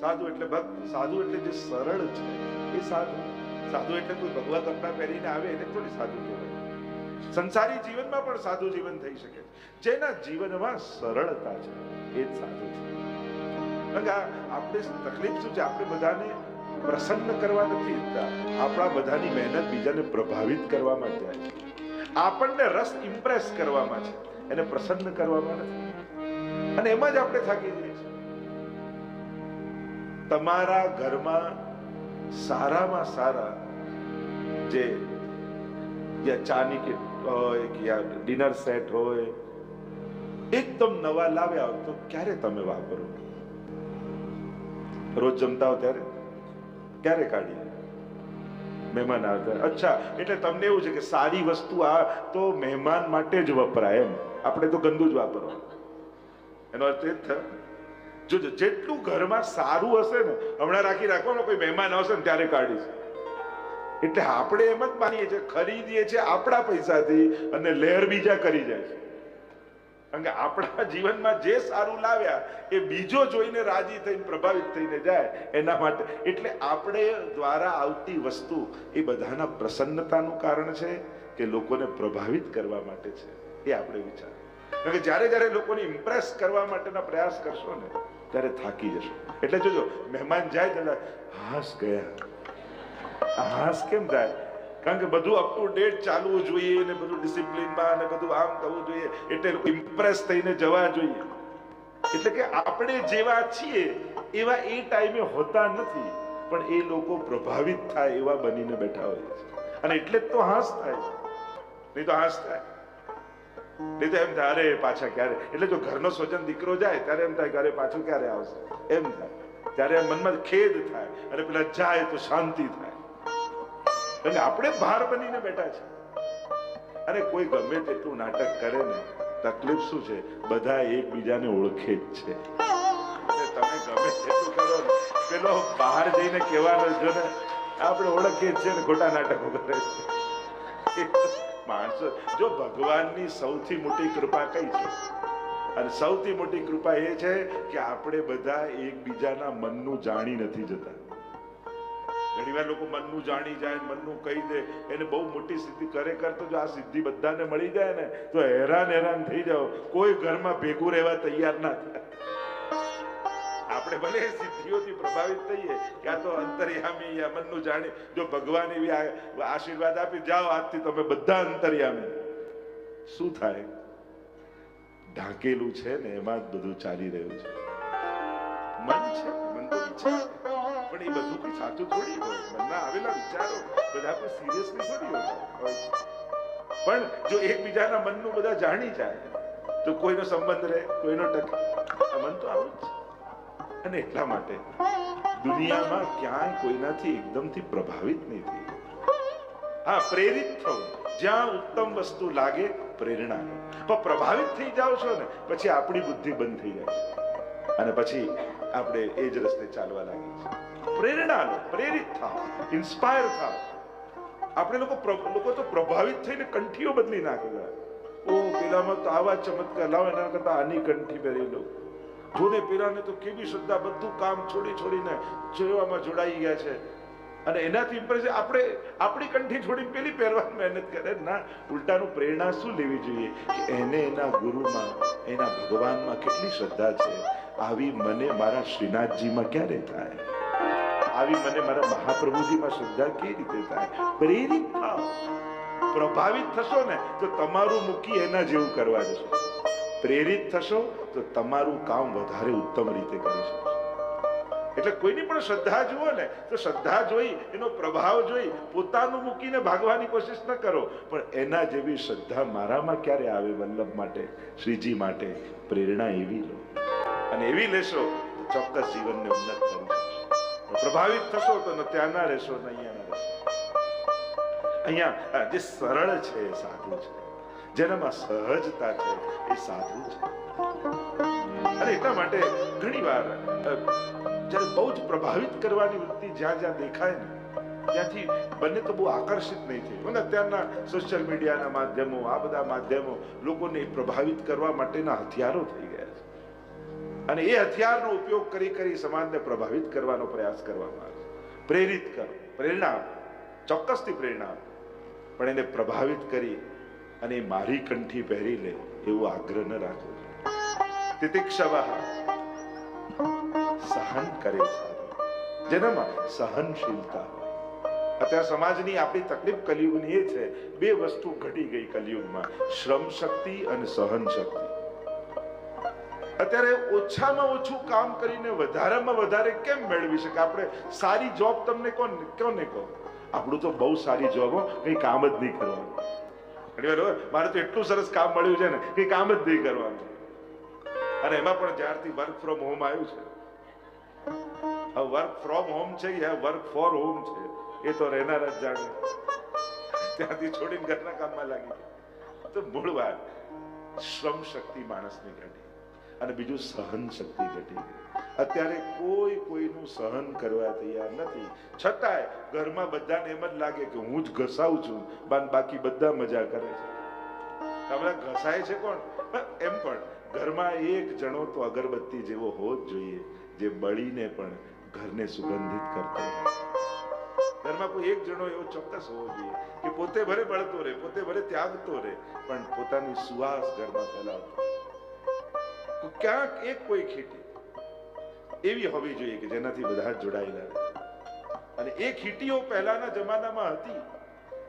સાધુ એટલે ભક્ત, સાધુ એટલે જે સરળ છે, એ સાધુ. સાધુ એટલે કોઈ ભગવા કપડા પહેરીને આવે એને થોડી સાધુ કહેવાય. સંસારી જીવનમાં પણ સાધુ જીવન થઈ શકે જેના જીવનમાં સરળતા છે, એ જ સાધુ છે. આપણે તકલીફ શું છે? આપણે બધાને પ્રસન્ન કરવા નથી ઈચ્છતા. આપણા બધાની મહેનત બીજાને પ્રભાવિત કરવામાં જાય છે. આપણને રસ ઇમ્પ્રેસ કરવામાં છે. એને પ્રસન્ન કરવામાં નથી. અને એમાં જ આપણે થાકી જઈએ છીએ. તમારા ઘરમાં સારામાં સારા જે યા ચાની કિટ હોય કે યા ડિનર સેટ હોય, એકદમ નવા લાવ્યા હોય તો ક્યારે તમે વાપરો? રોજ જમતા હો ત્યારે? ક્યારે કાઢીએ? મહેમાન આવતા અચ્છા, એટલે તમને એવું છે કે સારી વસ્તુ આ તો મહેમાન માટે જ વપરાય એમ. આપણે તો ગંદુ જ વાપરવાનું એનો અર્થ એ જ થયો? જો જેટલું ઘરમાં સારું હશે ને, હમણાં રાખી રાખો ને કોઈ મહેમાન આવશે ને, ત્યારે કાઢીશ. એટલે આપણે એમ જ માનીએ છીએ, ખરીદીએ છીએ આપણા પૈસાથી અને લહેર બીજા કરી જાય છે. કારણ કે આપણા જીવનમાં જે સારું લાવ્યા, એ બીજો જોઈને રાજી થઈને, પ્રભાવિત થઈને જાય, એના માટે. એટલે આપણે દ્વારા આવતી વસ્તુ એ બધાના પ્રસન્નતાનું કારણ છે કે લોકોને પ્રભાવિત કરવા માટે છે. એ આપણે વિચાર કારણ કે જ્યારે જ્યારે લોકોને ઇમ્પ્રેસ કરવા માટેના પ્રયાસ કરશો ને ત્યારે થાકી જશો. એટલે જોજો, મહેમાન જાય ત્યારે હાસ ગયા. હાસ કેમ થાય? કારણ કે બધું અપ ટુ ડેટ ચાલવું જોઈએ ને બધું ડિસિપ્લિનમાં અને બધું આમ થવું જોઈએ. એટલે ઇમ્પ્રેસ થઈને જવા જોઈએ. એટલે કે આપણે જેવા છીએ, એવા એ ટાઈમે હોતા નથી. પણ એ લોકો પ્રભાવિત થાય એવા બનીને બેઠા હોય છે. અને એટલે જ તો હાસ થાય. નહીં તો હાસ થાય. નહીં તો એમ થાય, અરે, પાછા ક્યારે? એટલે જો ઘરનો સ્વજન દીકરો જાય, ત્યારે એમ થાય ઘરે પાછું ક્યારે આવશે? એમ થાય. ત્યારે મનમાં ખેદ થાય, અને પેલા જાય તો શાંતિ થાય. એટલે આપણે ભાર બનીને બેઠા છે. અને કોઈ ગમે તેટલું નાટક કરે ને, તકલીફ શું છે? બધા એકબીજાને ઓળખે જ છે. તમે ગમે તેટલું કરો પેલો બહાર જઈને કહેવાનો છો ને, આપણે ઓળખીએ છીએ ને, ખોટા નાટકો કરે છે. માણસો જો ભગવાનની સૌથી મોટી કૃપા કઈ છે? અને સૌથી મોટી કૃપા એ છે કે આપણે બધા એકબીજાના મનનું જાણી નથી જતા. ઘણીવાર લોકો મનનું જાણી જાય, મનનું કહી દે, એને બહુ મોટી સિદ્ધિ ખરેખર તો જો આ સિદ્ધિ બધાને મળી જાય ને, તો હેરાન હેરાન થઈ જાઓ. કોઈ ઘરમાં ભેગું રહેવા તૈયાર ના થાય. આપણે ભલે સિદ્ધિઓથી પ્રભાવિત થઈએ ક્યાં તો અંતર્યામી યા મનનું જાણી જો ભગવાન એવી આશીર્વાદ આપી જાઓ, આજથી તમે બધા અંતર્યામી. શું થાય? ઢાંકેલું છે ને, એમાં જ બધું ચાલી રહ્યું છે. મન છે, મન તો ઈચ્છે પણ એ બધું કઈ સાચું થોડી મનના આવેલા વિચારો બધા કોઈ સિરિયસલી થોડી હોય. છે. પણ જો એકબીજાના મનનું બધા જાણી જાય, તો કોઈનો સંબંધ રહે, કોઈનો ટકે. મન તો આવું જ છે. અને એટલા માટે દુનિયામાં ક્યાંય કોઈનાથી એકદમથી પ્રભાવિત નહીં થઈ હા, પ્રેરિત થવું. જ્યાં ઉત્તમ વસ્તુ લાગે, પ્રેરણા પણ પ્રભાવિત થઈ જાઓ છો ને, પછી આપણી બુદ્ધિ બંધ થઈ જાય છે. અને પછી આપણે એ જ રસ્તે ચાલવા લાગીએ છીએ. પ્રેરણા લો, પ્રેરિત થાઓ, ઇન્સ્પાયર થાઓ. આપણે લોકો લોકો તો પ્રભાવિત થઈને કંઠીઓ બદલી નાખે છે. ઓ પેલામાં તો આવા ચમત્કાર, લાવો, એના કરતા આની કંઠી પહેરી લો. જોને પીરાને તો કેવી શ્રદ્ધા, બધું કામ છોડી છોડીને જોવામાં જોડાઈ ગયા છે. અને એનાથી ઇમ્પ્રેસ આપણે, આપણી કંઠી છોડીને પેલી પહેરવાની મહેનત કરે. ના, ઉલટાનું પ્રેરણા શું લેવી જોઈએ? કે એને એના ગુરુમાં, એના ભગવાનમાં કેટલી શ્રદ્ધા છે? આવી મને મારા શ્રીનાથજીમાં ક્યારે થાય? આવી મને મારા મહાપ્રભુજીમાં શ્રદ્ધા કેવી રીતે થાય? પ્રેરિત થાવ પ્રભાવિત થશો ને, તો તમારું મૂકી એના જેવું કરવા જશો. પ્રેરિત થશો તો તમારું કામ વધારે ઉત્તમ રીતે કરી શકશો. એટલે કોઈની પણ શ્રદ્ધા જુઓ ને, તો શ્રદ્ધા જોઈ, એનો પ્રભાવ જોઈ, પોતાનું મૂકીને ભાગવાની કોશિશ ન કરો. પણ એના જેવી શ્રદ્ધા મારામાં ક્યારે આવે વલ્લભ માટે, શ્રીજી માટે? પ્રેરણા એવી લો. અને એવી લેશો તો ચોક્કસ જીવનને ઉન્નત કરી પ્રભાવિત થશો તો ન ત્યાંના રહેશો, ન અહીંયાના રહેશો. અહીંયા જે સરળ છે સાધુ છે. જેનામાં સહજતા છે એ સાધુ છે અને એટલા માટે ઘણી વાર જ્યારે બહુ જ પ્રભાવિત કરવાની વૃત્તિ જ્યાં જ્યાં દેખાય ને, ત્યાંથી બંને તો બહુ આકર્ષિત નહીં થઈ અને અત્યારના સોશિયલ મીડિયાના માધ્યમો, આ બધા માધ્યમો લોકોને પ્રભાવિત કરવા માટેના હથિયારો થઈ ગયા છે અને એ હથિયારનો ઉપયોગ કરી કરી સમાજને પ્રભાવિત કરવાનો પ્રયાસ કરવામાં આવે પ્રેરિત કરો, પ્રેરણા. ચોક્કસથી પ્રેરણા. પણ એને પ્રભાવિત કરી અને મારી કંઠી પહેરી લે એવો આગ્રહ ન રાખો. સહન કરે જેનામાં સહનશીલતા. અત્યારે સમાજની આપણી તકલીફ કલિયુગની એ છે, બે વસ્તુ ઘટી ગઈ કલિયુગમાં, શ્રમ શક્તિ અને સહન શક્તિ. અત્યારે ઓછામાં ઓછું કામ કરીને વધારેમાં વધારે કેમ મેળવી શકે? આપણે સારી જોબ તમને કોણ કોને કહો? આપણું તો બહુ સારી જોબ હો, કઈ કામ જ નહીં કરવાનું. ઘણી મારે તો એટલું સરસ કામ મળ્યું છે ને કે કામ જ નહીં કરવાનું. અને એમાં પણ જ્યારથી વર્ક ફ્રોમ હોમ આવ્યું છે. વર્ક ફ્રોમ હોમ છે યા વર્ક ફોર હોમ છે? એ તો રહેનાર જ જાણે. ત્યાંથી છોડીને ઘરના કામમાં લાગી તો મૂળ વાત, શ્રમ શક્તિ માણસની ઘટી. અને બીજું સહન શક્તિ ઘટી અત્યારે કોઈ કોઈનું સહન કરવા તૈયાર નથી. છતાંય ઘરમાં બધાને એમ જ લાગે કે હું જ ઘસાવું છું. બાન બાકી બધા મજા કરે છે. તમે ઘસાય છે કોણ? એમ પણ. ઘરમાં એક જણો તો અગરબત્તી જેવો હોવો જ જોઈએ, જે બળીને પણ ઘરને સુગંધિત કરતો. ઘરમાં કોઈ એક જણો એવો ચોક્કસ હોવો જોઈએ કે પોતે ભરે બળતો રહે, પોતે ભરે ત્યાગતો રહે, પણ પોતાની સુવાસ ઘરમાં ફેલાવતો ક્યાંક એક કોઈ ખીટી એવી હોવી જોઈએ કે જેનાથી બધા જોડાયેલા રહે. અને એ ખીટીઓ પહેલાના જમાનામાં હતી,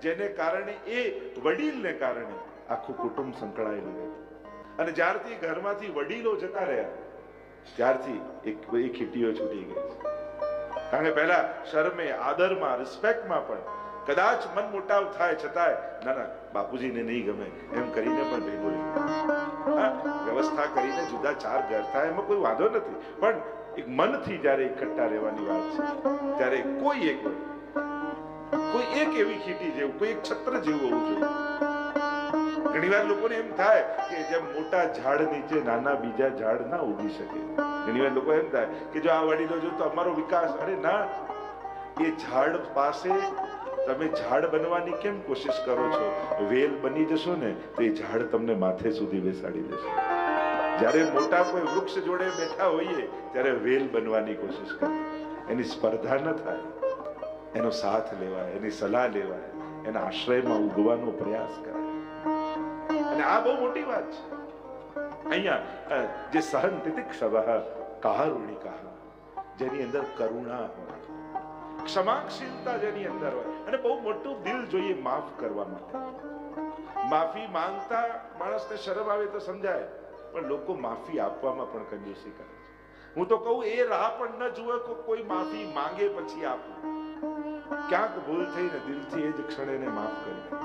જેને કારણે એ વડીલને કારણે આખું કુટુંબ સંકળાયેલું રહેતું અને જ્યારથી ઘરમાંથી વડીલો જતા રહ્યા, ત્યારથી એક એ ખીટીઓ છૂટી ગઈ છે. કારણ કે પહેલા શરમે, આદરમાં રિસ્પેક્ટમાં પણ કદાચ મન મોટાવ થાય છતાંય, ના બાપુજીને નહીં ગમે. એમ કરીને પણ ભેગો વ્યવસ્થા કરીને જુદા ચાર ઘર થાય, એમાં કોઈ વાંધો નથી. પણ એક મનથી જ્યારે એકઠા રહેવાની વાત છે, ત્યારે કોઈ એક કોઈ એક એવી ખીટી જેવું, કોઈ એક છત્ર જેવું હોવું જોઈએ. ઘણીવાર લોકોને એમ થાય કે જેમ મોટા ઝાડ નીચે નાના બીજા ઝાડ ના ઉગી શકે. ઘણીવાર લોકો એમ થાય કે જો આ વડીલો જો તો અમારો વિકાસ, અરે ના, એ ઝાડ પાસે તમે ઝાડ બનવાની કેમ કોશિશ કરો છો? વેલ બની જશો ને, તો એ ઝાડ તમને માથે સુધી બેસાડી દેશે. જ્યારે મોટા કોઈ વૃક્ષ જોડે બેઠા હોઈએ, ત્યારે વેલ બનવાની કોશિશ કરો. એની સ્પર્ધા ન થાય. એનો સાથ લેવાય, એની સલાહ લેવાય, એના આશ્રયમાં ઉગવાનો પ્રયાસ કરાય. અને આ બહુ મોટી વાત છે. અહીંયા જે સહન તિતિક્ષવ કારુણિકા જેની અંદર કરુણા હોય. ક્ષમાશીલતા જેની અંદર હોય. અને બહુ મોટું દિલ જોઈએ માફ કરવા માટે માફી માંગતા માણસને શરમ આવે તો સમજાય. પણ લોકો માફી આપવામાં પણ કંજૂસી કરે છે. હું તો કહું, એ રાહ પણ ન જુએ કોઈ માફી માંગે પછી આપું. ક્યાંક ભૂલ થઈને દિલથી એ જ ક્ષણે એને માફ કરી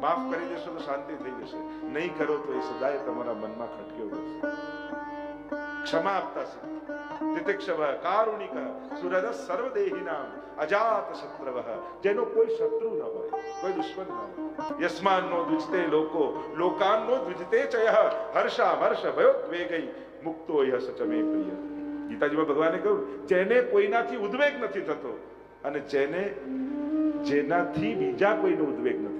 માફ કરી દેશો તો શાંતિ થઈ જશે. નહીં કરો તો એ સદાય તમારા મનમાં ખટક્યો રહેશે. ક્ષમા આપતા શીખો. તિતિક્ષવ કારુણિક સુરદ સર્વદેહિનામ અજાત શત્રવ જેનો કોઈ શત્રુ ન હોય કોઈ દુશ્મન ન હોય યસ્માનનો દ્વિજતે લોકો લોકાનનો દ્વિજતે ચય હર્ષા વર્ષ ભયોદ્વેગઈ મુક્તો યહ સચમે પ્રિય ગીતાજીમાં ભગવાને કહ્યું જેને કોઈનાથી ઉદ્વેગ નથી થતો અને જેને જેનાથી બીજા કોઈનો ઉદ્વેગ નથી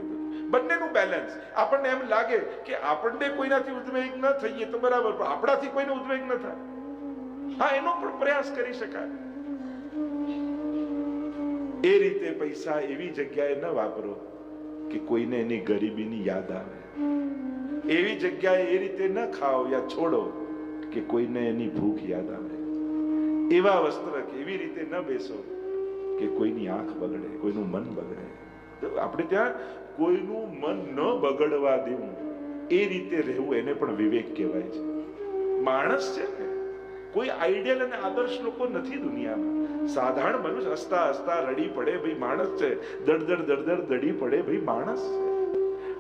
બંનેનું બેલેન્સ આપણને એમ લાગે કે આપણને કોઈનાથી ઉદ્વેગ ન થઈએ તો બરાબર, પણ આપણાથી કોઈનો ઉદ્વેગ ન થાય. હા, એનો પણ પ્રયાસ કરી શકાય. એ રીતે પૈસા એવી જગ્યાએ ન વાપરો કે કોઈને એની ગરીબીની યાદ આવે. એવી જગ્યાએ એ રીતે ન ખાઓ યા છોડો કે કોઈને એની ભૂખ યાદ આવે. એવા વસ્ત્ર એવી રીતે ન બેસો કે કોઈની આંખ બગડે, કોઈનું મન બગડે. આપણે ત્યાં કોઈનું મન ન બગડવા દેવું, એ રીતે રહેવું એને પણ વિવેક કહેવાય છે. માણસ છે ને કોઈ આઈડિયલ અને આદર્શ લોકો નથી દુનિયામાં. સાધારણ મનુષ્ય હસતા હસતા રડી પડે ભાઈ માણસ છે. દડદડ દડદડ દડી પડે ભાઈ માણસ છે.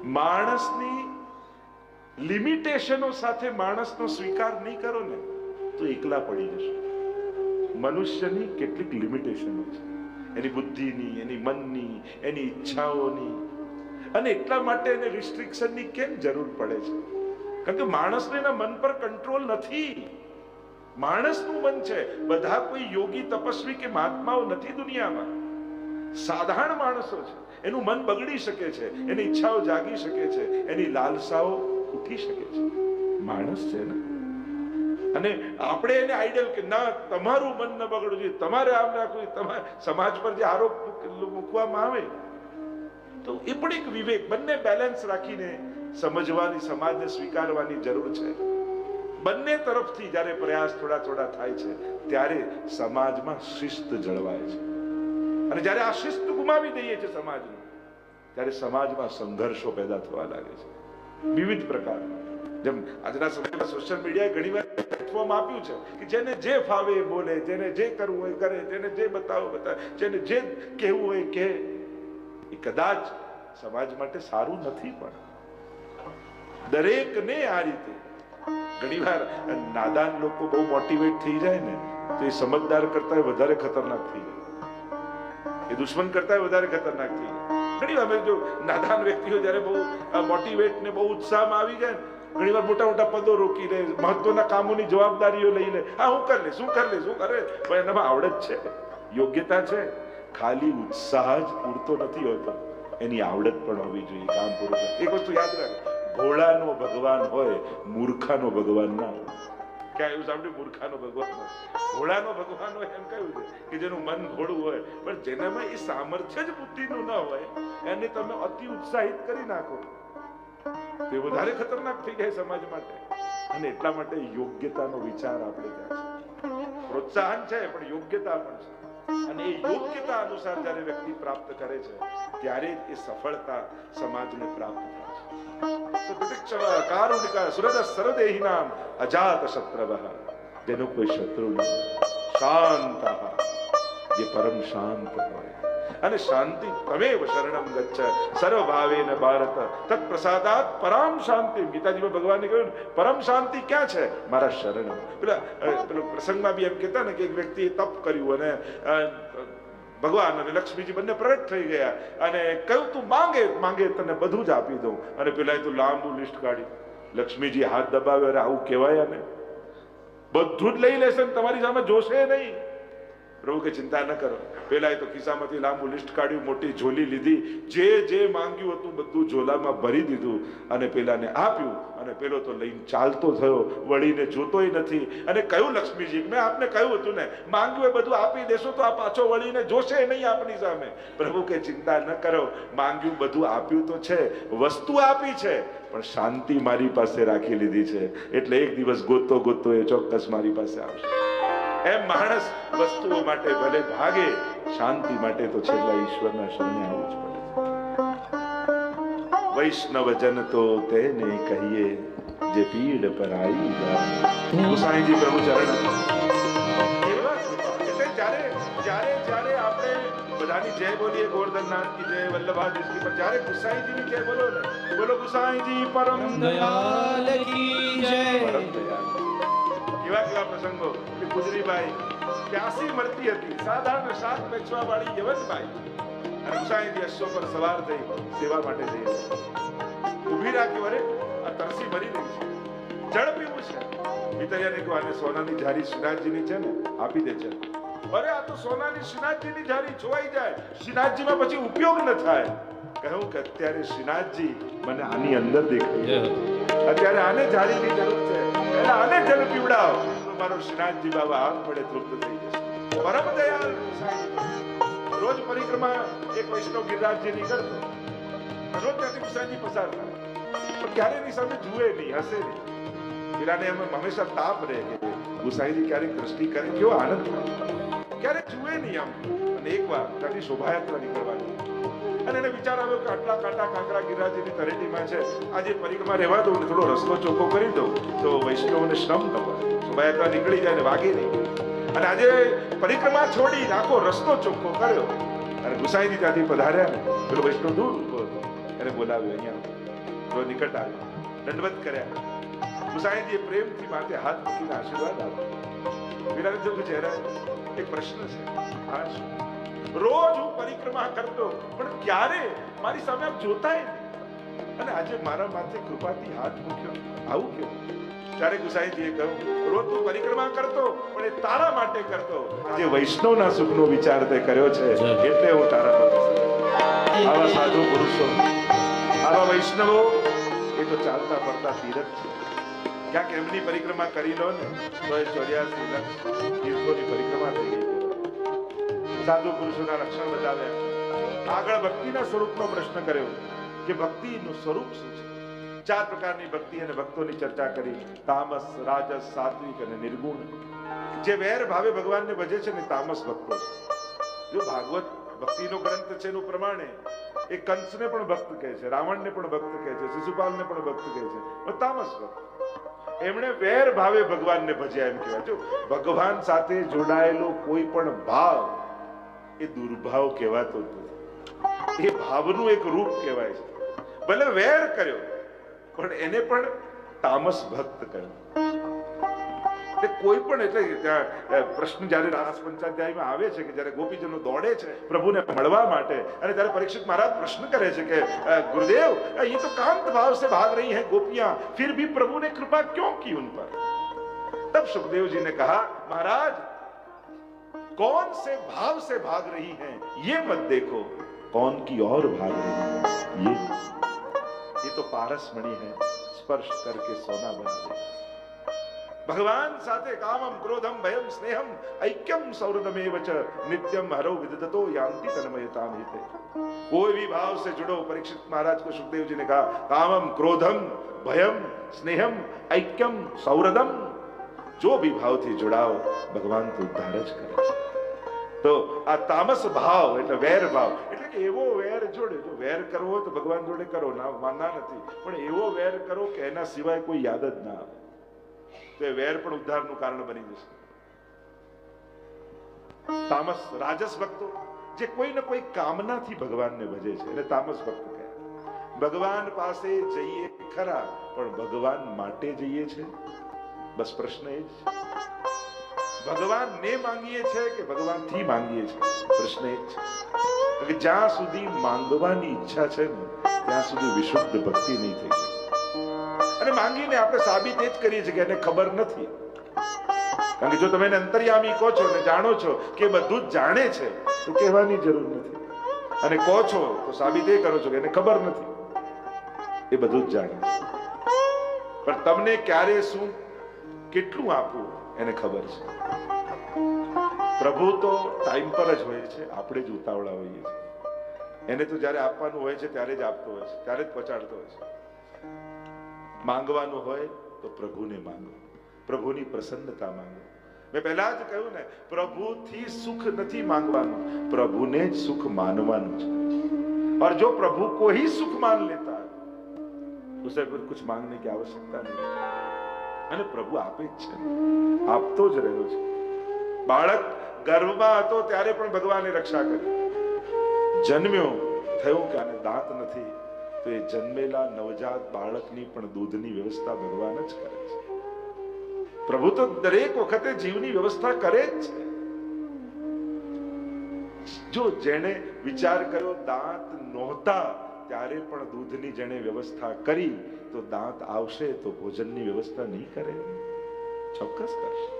માણસની લિમિટેશનો સાથે માણસનો સ્વીકાર નહીં કરો ને, તો એકલા પડી જશો. મનુષ્યની કેટલીક લિમિટેશનો છે. એની બુદ્ધિની, એની મનની, એની ઈચ્છાઓની. અને એટલા માટે એને રિસ્ટ્રિક્શનની કેમ જરૂર પડે છે? કારણ કે માણસને એના મન પર કંટ્રોલ નથી. માણસનું મન છે. બધા કોઈ યોગી, તપસ્વી કે મહાત્માઓ નથી દુનિયામાં. સાધારણ માણસો છે. એનું મન બગડી શકે છે. એની ઈચ્છાઓ જાગી શકે છે. એની લાલસાઓ ઉઠી શકે છે. માણસ છે ને? અને આપણે એને આઈડિયલ કે, ના, તમારું મન ન બગડવું જોઈએ. તમારે આમ રાખવું તમારે સમાજ પર જે આરોપ મૂકવામાં આવે. તો એ પણ એક વિવેક. બંને બેલેન્સ રાખીને સમજવાની, સમાજને સ્વીકારવાની જરૂર છે. બંને તરફથી જ્યારે પ્રયાસ થોડા થોડા થાય છે, ત્યારે સમાજમાં શિસ્ત જળવાય છે. અને જ્યારે આ શિસ્ત ગુમાવી દઈએ છીએ સમાજની, ત્યારે સમાજમાં સંઘર્ષો પેદા થવા લાગે છે. વિવિધ પ્રકારના. જેમ આજના સમયમાં સોશિયલ મીડિયાએ ઘણી વાર પ્લેટફોર્મ આપ્યું છે કે જેને જે ફાવે બોલે, જેને જે કરવું હોય કરે, જેને જે બતાવો બતાવે, જેને જે કહેવું હોય કે એ કદાચ સમાજ માટે સારું નથી પણ દરેકને આ રીતે ઘણીવાર નાદાન લોકો બહુ મોટિવેટ થઈ જાય ને, તો એ સમજદાર કરતા વધારે ખતરનાક થઈ જાય. એ દુશ્મન કરતા વધારે ખતરનાક થઈ જાય. ઘણી વાર જો નાદાન વ્યક્તિઓ જ્યારે બહુ મોટિવેટ ને બહુ ઉત્સાહમાં આવી જાય ઘણી વાર મોટા મોટા પદો રોકી લે મહત્વના કામોની જવાબદારીઓ લઈ લે હા, હું કરી લે શું કરી લે શું કરે પણ એનામાં આવડત છે. યોગ્યતા છે. ખાલી ઉત્સાહ જ પૂરતો નથી હોતો. એની આવડત પણ હોવી જોઈએ, કામ પૂરું એક વસ્તુ યાદ રાખ ભોળાનો ભગવાન હોય, મૂર્ખાનો ભગવાન ના ક્યાં એવું સાંભળ્યું? મૂર્ખાનો ભગવાન હોય. ભોળાનો ભગવાન હોય એમ કહ્યું છે કે જેનું મન ભોળું હોય. પણ જેનામાં એ સામર્થ્ય જ બુદ્ધિનું ન હોય, એને તમે અતિ ઉત્સાહિત કરી નાખો. તે વધારે ખતરનાક થઈ જાય સમાજ માટે. અને એટલા માટે યોગ્યતાનો વિચાર આપણે ત્યાં છે. પ્રોત્સાહન છે, પણ યોગ્યતા પણ છે. અને એ યોગ્યતા અનુસાર જ્યારે વ્યક્તિ પ્રાપ્ત કરે છે, ત્યારે એ સફળતા સમાજને પ્રાપ્ત થાય. કારુણિક શત્રુ ન શાંત જે પરમ શાંત તમેવ શરણમ ગચ્છ કહ્યું પરમ શાંતિ ક્યાં છે મારા શરણમ પેલા પેલો પ્રસંગમાં બી એમ કહેતા ને કે એક વ્યક્તિએ તપ કર્યું અને ભગવાન અને લક્ષ્મીજી બંને પ્રગટ થઈ ગયા અને કહ્યું, તું માંગે માંગે, તને બધું જ આપી દઉં. અને પેલા તું લાંબુ લિસ્ટ કાઢી. લક્ષ્મીજી હાથ દબાવ્યો, અરે આવું કહેવાય અને બધું જ લઈ લેશે તમારી સામે જોશે નહીં. પ્રભુ કે ચિંતા ન કરો. પેલા એ તો ખિસ્સામાંથી લાંબુ લિસ્ટ કાઢ્યું, મોટી ઝોલી લીધી. જે જે માંગ્યું હતું બધું ઝોલામાં ભરી દીધું અને પેલાને આપ્યું અને પેલો તો લઈને ચાલતો થયો, વળીને જોતોય નથી. અને કહ્યું, લક્ષ્મીજી, મેં આપને કહ્યું હતું ને, માંગ્યું એ બધું આપી દેશો તો આ પાછો વળીને જોશે નહીં આપણી સામે. પ્રભુ કે ચિંતા ન કરો, માંગ્યું બધું આપ્યું તો છે, વસ્તુ આપી છે, પણ શાંતિ મારી પાસે રાખી લીધી છે. એટલે એક દિવસ ગોતો ગોતો એ ચોક્કસ મારી પાસે આવશે. એમ માણસ વસ્તુઓ માટે ભલે ભાગે શાંતિ માટે તો છેલ્લા ઈશ્વરના શરણે આવવું જ પડે વૈષ્ણવ જન તો તેને કહીએ જે પીડ પર આવી જાય ગોસાઈજી પ્રભુ ચરણ એવા એટલે જ્યારે જ્યારે જ્યારે આપણે બધાની જય બોલીએ ગોવર્ધનનાથ કી જય વલ્લભાદેશ કી પણ જ્યારે ગુસાઈજીની જય બોલો ને બોલો ગુસાઈજી પરમ દયાલ કી જય પરમ દયાળ. કેવા કેવા પ્રસંગો કે ગુજરીબાઈ પ્યાસી મળતી હતી. સાધારણ શાક વેચવા વાળી યવનબાઈ અને અશ્વ પર સવાર થઈ સેવા માટે જઈ. ઊભી રાખ્યો અરે આ તરસી ભરી રહી છે. જળ પીવું છે. પિતરિયાને કહ્યું આને સોનાની જારી શ્રીનાથજીની છે ને? આપી દે છે. અરે આ તો સોનાની શ્રીનાથજીની જારી જોવાઈ જાય. શ્રીનાથજીમાં પછી ઉપયોગ ન થાય. કહ્યું કે અત્યારે શ્રીનાથજી મને આની અંદર દેખાય અત્યારે આને જાળીની જરૂર છે. પહેલા આને જલ પીવડાવ. મારો શ્રીનાથજી બાબા આમ પડે તૃપ્ત થઈ જશે. પરમ દયાલ. રોજ પરિક્રમા એક વૈષ્ણવ ગિરિરાજજી નીકળતો રોજ ત્યાંથી ગુસાઈજી પસાર થાય. પણ ક્યારે એની સામે જુએ નહીં, હસે નહીં. પેલાને અમે હંમેશા તાપ રહે કે ગુસાઈજી ક્યારેક દ્રષ્ટિ કરે, કેવો આનંદ થાય. ક્યારેક જુએ નહીં આમ. અને એકવાર ત્યાંથી શોભાયાત્રા નીકળવાની અને એને વિચાર આવ્યો કે આટલા કાંટા કાંકરા ગિરાજીની તરેટીમાં છે. આજે પરિક્રમા રહેવા દઉં ને થોડો રસ્તો ચોખ્ખો કરી દઉં, તો વૈષ્ણવને શ્રમ ન પડે શોભાયાત્રા નીકળી જાય ને વાગે નહીં. અને આજે પરિક્રમા છોડી આખો રસ્તો ચોખ્ખો કર્યો. અને ગુસાઈની ત્યાંથી પધાર્યા ને. પેલો વૈષ્ણવ દૂર ઊભો હતો. એને બોલાવ્યો અહીંયા. તો નિકટ આવ્યો. દંડવત કર્યા. ગુસાઈજીએ પ્રેમથી માથે હાથ મૂકીને આશીર્વાદ આપ્યો. વિરાટ ચહેરા. એક પ્રશ્ન છે. હા? રોજ હું પરિક્રમા કરતો પણ ક્યારે? મારી સામે આપ જોતાય અને આજે મારા માથે કૃપાથી હાથ મૂક્યો. આવું કેવું? ત્યારે ગુસાઈજીએ કહ્યું રોજ તું પરિક્રમા કરતો પણ એ તારા માટે કરતો. આજે વૈષ્ણવના સુખનો વિચાર તે કર્યો છે એટલે હું તારા માટે આવા સાધુ પુરુષો આવા વૈષ્ણવો એ તો ચાલતા ફરતા તીરથ છે. ક્યાંક એમની પરિક્રમા કરી લો ને તો એ ચોર્યાસી લક્ષ તીર્થોની પરિક્રમા થઈ ગઈ. સાધુ પુરુષોના લક્ષણ બતાવ્યા. આગળ ભક્તિના સ્વરૂપનો પ્રશ્ન કર્યો કે ભક્તિનું સ્વરૂપ શું છે? ચાર પ્રકારની ભક્તિ અને ભક્તોની ચર્ચા કરી. તામસ, રાજસ, સાત્વિક અને નિર્ગુણ. જે વેર ભાવે ભગવાનને ભજે છે ને તામસ ભક્તો જો ભાગવત ભક્તિનો ગ્રંથ છે એનું પ્રમાણે, એ કંસને પણ ભક્ત કહે છે, રાવણને પણ ભક્ત કહે છે, શિશુપાલને પણ ભક્ત કહે છે તામસ ભક્ત. એમણે વેર ભાવે ભગવાનને ભજ્યા એમ કહેવાય. જો ભગવાન સાથે જોડાયેલો કોઈ પણ ભાવ એ દુર્ભાવ કહેવાતો જ નથી એ ભાવનું એક રૂપ કહેવાય છે ભલે વેર કર્યો પણ એને પણ તામસ ભક્ત કર્યો એટલે કોઈ પણ એટલે ત્યાં, અ, પ્રશ્ન જ્યારે રાસ પંચાધ્યાયમાં આવે છે કે જ્યારે ગોપીજનો દોડે છે પ્રભુને મળવા માટે અને ત્યારે પરીક્ષિત મહારાજ પ્રશ્ન કરે છે કે અ, गुरुदेव अ, ये तो कांत भाव से भाग रही हैं गोपियां फिर भी प्रभु ने कृपा क्यों की उन पर तब सुखदेव जी ने कहा महाराज कौन से भाव से भाग रही है, ये मत देखो। कौन की और भाग रही है, ये। ये तो पारस मणि है, स्पर्श करके सोना बना देगा भगवान साते कामम क्रोधम भयम स्नेहम ऐक्यम सौरदमे वच नित्यम हरो विदतो यांति तन्मयताम हिते। कोई भी भाव से जुड़ो, परीक्षित महाराज को सुखदेव जी ने कहा कामम क्रोधम भयम स्नेहम ऐक्यम सौरदम जो भी भाव थे, जुड़ाओ, भगवान तो उद्धारज करे। તો આ તામસ ભાવ એટલે વેર ભાવ. એટલે કે એવો વેર જોડે, જો વેર કરવો હોય તો ભગવાન જોડે કરો, ના માનના નથી. પણ એવો વેર કરો કે એના સિવાય કોઈ યાદ જ ના આવે. તો એ વેર પણ ઉદ્ધારનું કારણ બની જશે. તામસ રાજસ ભક્તો, જે કોઈ ને કોઈ કામનાથી ભગવાનને ભજે છે, એને તામસ ભક્ત કહે. ભગવાન પાસે જઈએ ખરા, પણ ભગવાન માટે જઈએ છે? બસ પ્રશ્ન એ જ છે. ભગવાન ને માંગીએ છે કે ભગવાનથી માંગીએ છે? પ્રશ્ન એ છે કે જ્યાં સુધી માંગવાની ઈચ્છા છે ને, ત્યાં સુધી વિશુદ્ધ ભક્તિ નહીં થઈ શકે. અને માંગીને આપણે સાબિત એ જ કરીએ છીએ કે એને ખબર નથી. કારણ કે જો તમે એને અંતર્યામી કહો છો ને જાણો છો કે બધું જ જાણે છે, તો કહેવાની જરૂર નથી. અને કહો છો તો સાબિત એ કરો છો કે એને ખબર નથી. એ બધું જ જાણે છે. પણ તમને ક્યારે શું કેટલું આપવું? એને ખબર છે પ્રભુ તો ટાઈમ પર જ હોય છે આપણે જ ઉતાવળા હોઈએ છીએ એને તો જ્યારે આપવાનું હોય છે ત્યારે જ આપતો હોય છે ત્યારે જ પહોંચાડતો હોય છે માંગવાનું હોય તો પ્રભુને માંગો પ્રભુની પ્રસન્નતા માંગો મેં પહેલા જ કહ્યું ને પ્રભુથી સુખ નથી માંગવાનું પ્રભુને જ સુખ માનવાનું છે और जो प्रभु को ही सुख मान लेता है उसे फिर कुछ मांगने की आवश्यकता नहीं અને પ્રભુ આપે જ છે. આપતો જ રહ્યો છે. બાળક ગર્ભમાં હતો ત્યારે પણ ભગવાને રક્ષા કરી. જન્મ્યો, થયું કે આને દાંત નથી, તો એ જન્મેલા નવજાત બાળકની પણ દૂધની વ્યવસ્થા ભગવાન જ કરે છે. પ્રભુ તો દરેક વખતે જીવની વ્યવસ્થા કરે જ છે. જો જેણે વિચાર કર્યો દાંત નહોતા, ત્યારે પણ દૂધની જેણે વ્યવસ્થા કરી તો દાંત આવશે તો ભોજનની વ્યવસ્થા નહીં કરે? ચોક્કસ કરશે.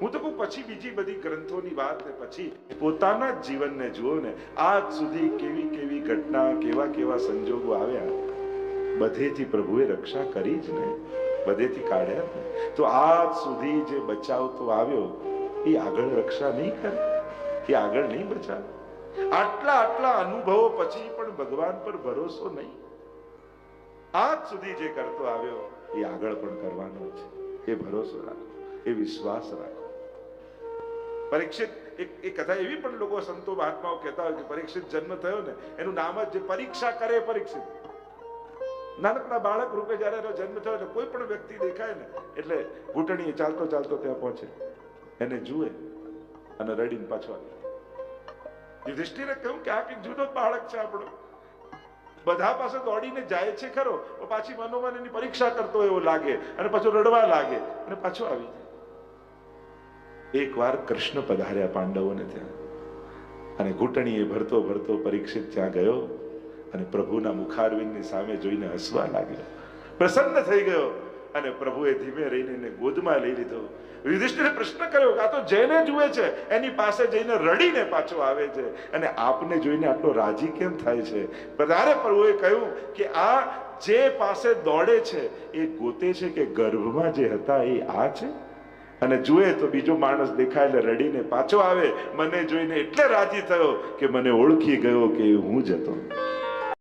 હું તો કહું, પછી બીજી બધી ગ્રંથોની વાત ને પછી પોતાના જ જીવનને જુઓ ને, આજ સુધી કેવી કેવી ઘટના, કેવા કેવા સંજોગો આવ્યા. બધેથી પ્રભુએ રક્ષા કરી જ ને બધેથી કાઢ્યા ને તો આજ સુધી જે બચાવતો આવ્યો, એ આગળ રક્ષા નહીં કરે? એ આગળ નહીં બચાવે? આટલા આટલા અનુભવો પછી પણ ભગવાન પર ભરોસો નહીં? આજ સુધી જે કરતો આવ્યો, એ આગળ પણ કરવાનો છે. એ ભરોસો રાખો, એ વિશ્વાસ રાખો. પરીક્ષિત, એક કથા એવી પણ લોકો સંતો મહાત્માઓ કહેતા હોય કે પરીક્ષિત જન્મ થયો ને, એનું નામ જ જે પરીક્ષા કરે પરીક્ષિત. નાનકડા બાળક રૂપે જ્યારે એનો જન્મ થયો એટલે કોઈ પણ વ્યક્તિ દેખાય ને, એટલે ઘૂંટણીએ ચાલતો ચાલતો ત્યાં પહોંચે. એને જુએ અને રડીને પાછો આવે. યુધિષ્ઠિરે કહ્યું કે આ કંઈક જુદો બાળક છે આપણો. બધા પાસે દોડીને જાય છે, ખરો. પાછી મનોમન એની પરીક્ષા કરતો એવો લાગે અને પાછો રડવા લાગે અને પાછો આવી જાય. એકવાર કૃષ્ણ પધાર્યા પાંડવોને ત્યાં. અને ઘૂંટણીએ ભરતો ભરતો પરીક્ષિત ત્યાં ગયો અને પ્રભુના મુખારવિંદની સામે જોઈને હસવા લાગ્યો. પ્રસન્ન થઈ ગયો અને પ્રભુએ ધીમે રહીને એને ગોદમાં લઈ લીધો. યુધિષ્ઠિરે પ્રશ્ન કર્યો કે આ તો જેને જુએ છે, એની પાસે જઈને રડીને પાછો આવે છે. અને આપને જોઈને આટલો રાજી કેમ થાય છે? ત્યારે પ્રભુએ કહ્યું કે આ જે પાસે દોડે છે, એ ગોતે છે કે ગર્ભમાં જે હતા એ આ છે? અને જુએ તો બીજો માણસ દેખાય એટલે રડીને પાછો આવે. મને જોઈને એટલે રાજી થયો કે મને ઓળખી ગયો કે હું જ હતો.